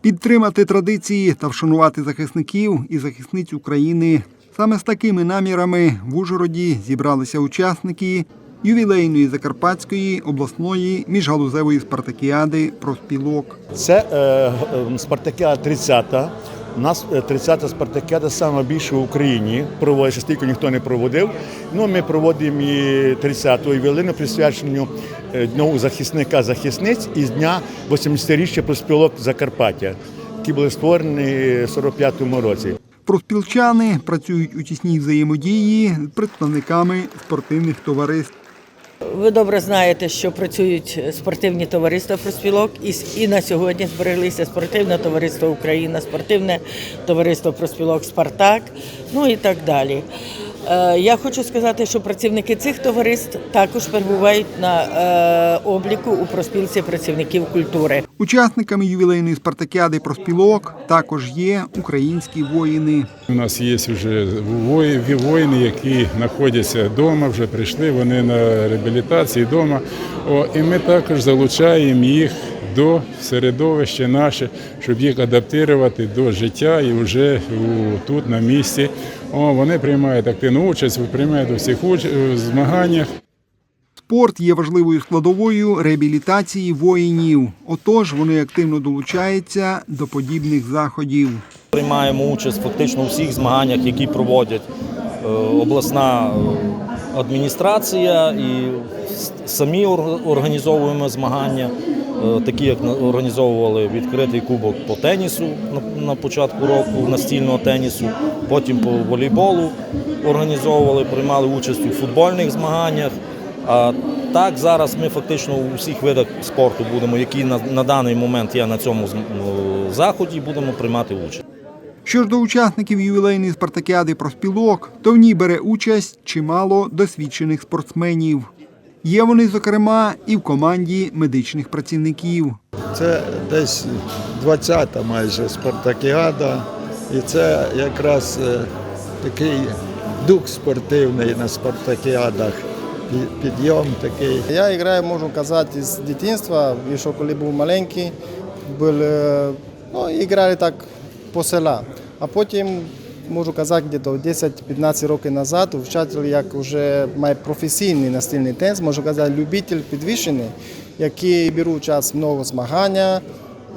підтримати традиції та вшанувати захисників і захисниць України. Саме з такими намірами в Ужгороді зібралися учасники ювілейної Закарпатської обласної міжгалузевої спартакіади проспілок. Це е, спартакіада 30-та. У нас е, 30-та спартакіада саме більше в Україні. Проводиться стільки ніхто не проводив. Ну, ми проводимо і 30-ту ювілейну присвяченню е, Дню захисника захисниць із дня 80-річчя проспілок Закарпаття, які були створені в 45-му році. Проспілчани працюють у тісній взаємодії з представниками спортивних товариств. Ви добре знаєте, що працюють спортивні товариства проспілок, і, на сьогодні збереглися спортивне товариство Україна, спортивне товариство проспілок Спартак, ну і так далі. Е, Я хочу сказати, що працівники цих товариств також перебувають на е, обліку у проспілці працівників культури. Учасниками ювілейної спартакіади проспілок також є українські воїни. У нас є вже вої- воїни, які знаходяться вдома, вже прийшли, вони на реабілітації вдома. О, і ми також залучаємо їх до середовища наше, щоб їх адаптувати до життя і вже тут на місці. О, вони приймають активну участь, приймають у всіх уч- змаганнях. Спорт є важливою складовою реабілітації воїнів. Отож, вони активно долучаються до подібних заходів. Приймаємо участь фактично у всіх змаганнях, які проводять е, обласна е, адміністрація і самі організовуємо змагання, е, такі як організовували відкритий кубок по тенісу на- початку року настільного тенісу, потім по волейболу організовували, приймали участь у футбольних змаганнях. А так зараз ми фактично у всіх видах спорту будемо, які на, на даний момент є на цьому е, заході, будемо приймати участь. Що ж до учасників ювілейної спартакіади проспілок, то в ній бере участь чимало досвідчених спортсменів. Є вони, зокрема, і в команді медичних працівників. Це десь 20-та майже спартакіада, і це якраз е, такий дух спортивний на спартакіадах, підйом такий. Я граю, можу казати, з дитинства, і що коли був маленький, були, ну, грали так по села. А потім, можу казати, десь 10-15 років назад вчитель, як вже має професійний настільний теніс, можу казати, любитель підвищений, який беруть в много змагання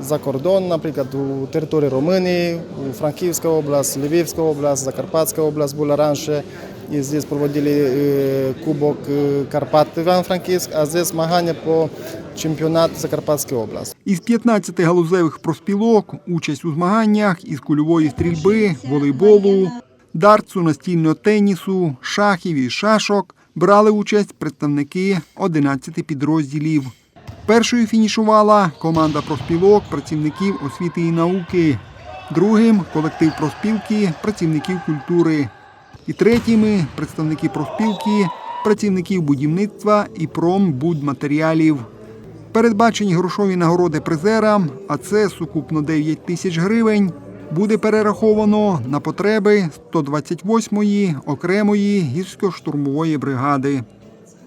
за кордон, наприклад, у території Румунії, у Франківська область, Львівська область, Закарпатська область була раніше. І здесь проводили е, Кубок е, Карпат Іван-Франківськ, а здесь змагання по чемпіонату Закарпатської області. Із 15 галузевих проспілок участь у змаганнях із кульової стрільби, волейболу, дартсу, настільного тенісу, шахів і шашок брали участь представники 11 підрозділів. Першою фінішувала команда проспілок працівників освіти і науки, другим колектив проспілки працівників культури. І третіми представники проспілки працівників будівництва і промбудматеріалів. Передбачені грошові нагороди призерам, а це сукупно 9 тисяч гривень, буде перераховано на потреби 128-ї окремої гірсько-штурмової бригади.